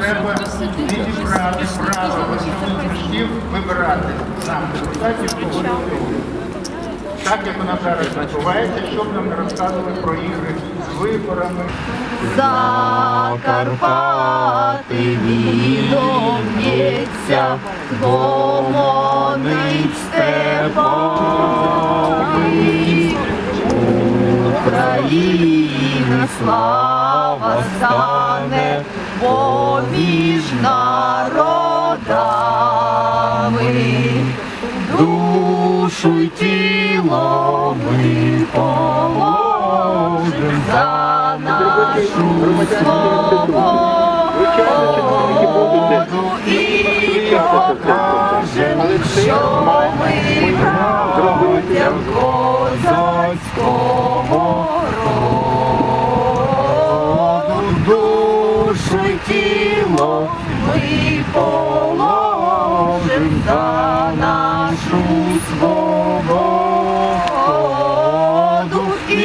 треба відібрати право батьків вибирати нам депутатів кого. Так як вона зараз відбувається, щоб нам не розказували про ігри з виборами. Закарпати відом б'ється, гомонить степами. Україна слава стане поміж народами. Душу й тіло ми положим за нашу свободу і покажем, що ми братя козацького роду. Душу тіло ми положим за нашу свободу і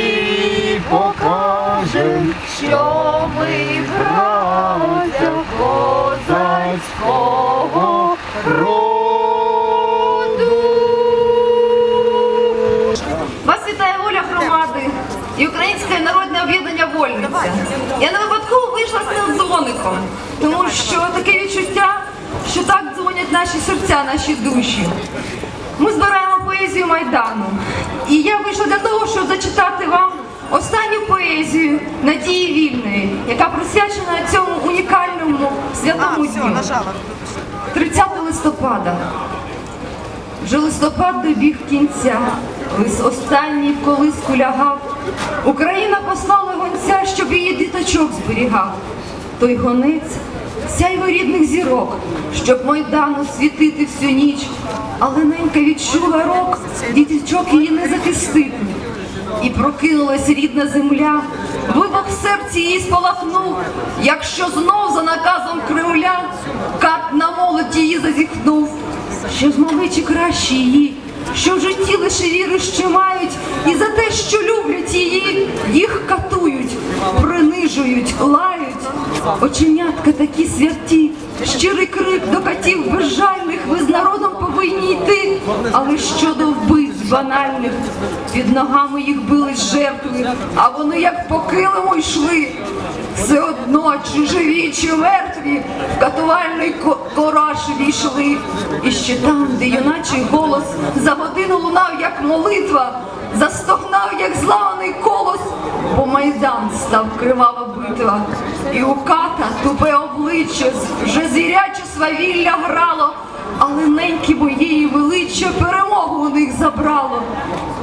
покажем, що ми цим тому що таке відчуття, що так дзвонять наші серця, наші душі. Ми збираємо поезію Майдану. І я вийшла для того, щоб зачитати вам останню поезію Надії Вільної, яка присвячена цьому унікальному святому дню. 30 листопада. Вже листопад добіг кінця, лис останній в колиску лягав. Україна послала гонця, щоб її діточок зберігав. Той гонець сяйво рідних зірок, щоб майдану світити всю ніч. Але ненька відчула рок, діточок її не захистити. І прокинулась рідна земля, вибух в серці її спалахнув, якщо знов за наказом Кремля кат на молодь її зазіхнув, що змогли чи краще її, що в житті лише віри ще мають, і за те, що люблять її, Оченятка такі святі, щирий крик до катів безжальних, ви з народом повинні йти, але щодо вбивць банальних, під ногами їх били жертви, а вони як по килиму йшли. Все одно, чи живі, чи мертві, в катувальний ко- кораж війшли. І ще там, де юначий голос за годину лунав, як молитва, застогнав, як зламаний колос, бо майдан став кривава битва. І у ката тупе обличчя, вже зіряче свавілля грало, але неньки моєї величчя перемогу у них забрало.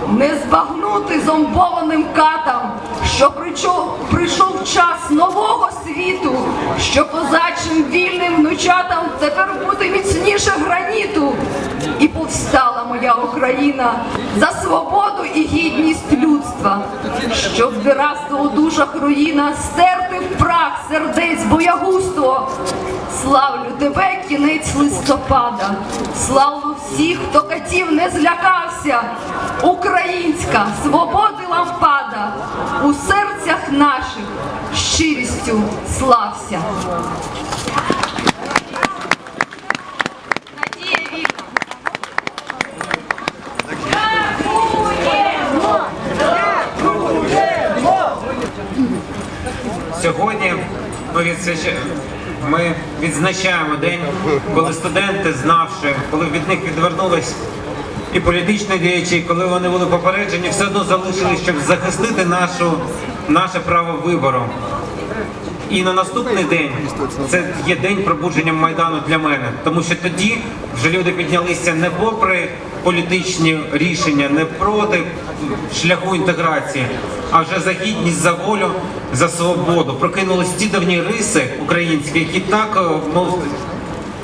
Не збагнути зомбованим катам, що прийшов, прийшов час нового світу, що козачим вільним внучатам тепер бути міцніше граніту. І повстала моя Україна за свободу і гідність людства, щоб вирасла у душах руїна, стерти в прах сердець боягузтво. Славлю тебе, кінець листопада, славлю всіх, хто катів не злякався. Українська свободи лампада у серцях наших щирістю слався. Сьогодні ми відзначаємо день, коли студенти, знавши, коли від них відвернулись і політичні діячі, коли вони були попереджені, все одно залишились, щоб захистити нашу, наше право вибору. І на наступний день це є день пробудження майдану для мене, тому що тоді вже люди піднялися не попри політичні рішення, не проти шляху інтеграції, а вже за гідність, за волю, за свободу. Прокинулись ті давні риси українські, які так е, мов,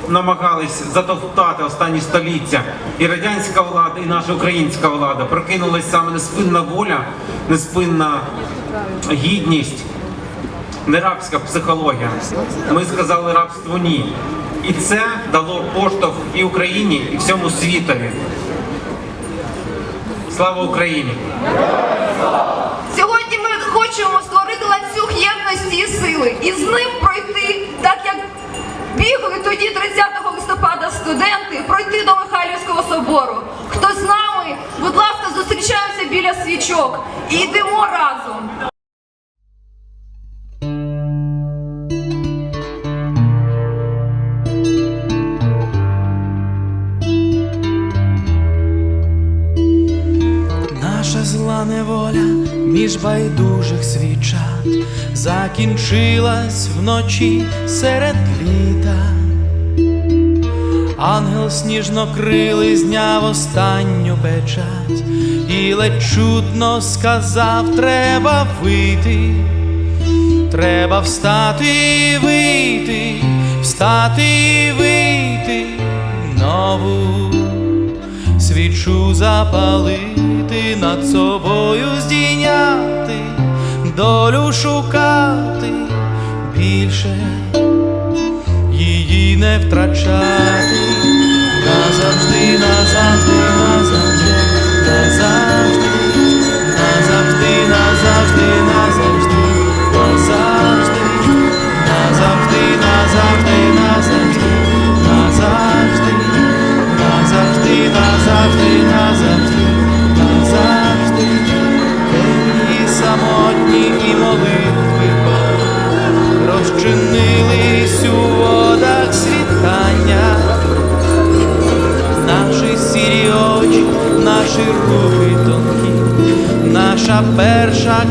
намагались затовтати останні століття. І радянська влада, і наша українська влада прокинулась саме неспинна воля, неспинна гідність не рабська психологія. Ми сказали рабству ні. І це дало поштовх і Україні, і всьому світові. Слава Україні! Сьогодні ми хочемо створити ланцюг єдності і сили і з ним пройти Бігли тоді 30 листопада студенти пройти до Михайлівського собору. Хто з нами, будь ласка, зустрічаємося біля свічок і йдемо разом. Наша зла неволя між байдужих свічат закінчилась вночі серед літ. Ангел сніжнокрилий зняв останню печать і ледь чутно сказав: треба вийти, треба встати і вийти, встати і вийти нову свічу запалити, над собою здійняти, долю шукати більше, не втрачати, назавжди, назавжди, назавжди, назавжди, назавжди, назавжди, назавжди, назавжди, назавжди, назавжди, назавжди. Назавжди, назавжди, назавжди,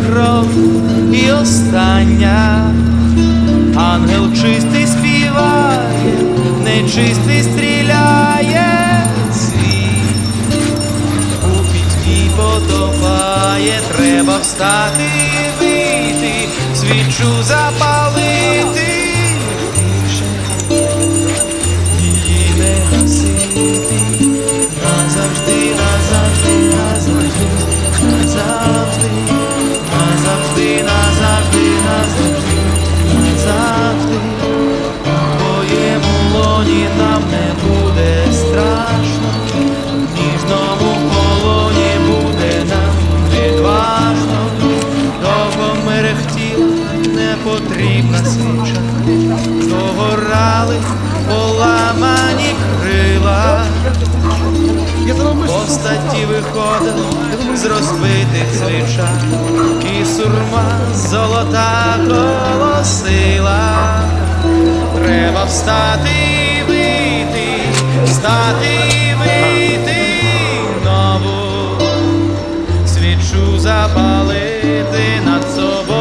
кров і остання. Ангел чистий співає, нечистий стріляє світ у пітьмі потопає, треба встати і вийти, свічу запалити, твоєму лоні нам не буде страшно, в ніжному полоні буде нам відважно, довго мерехтіла непотрібна свіча, догорали поламані крила. Постаті виходили з розбитих свічах, і сурма золота голосила. Треба встати встати і вийти нову, свічу запалити над собою.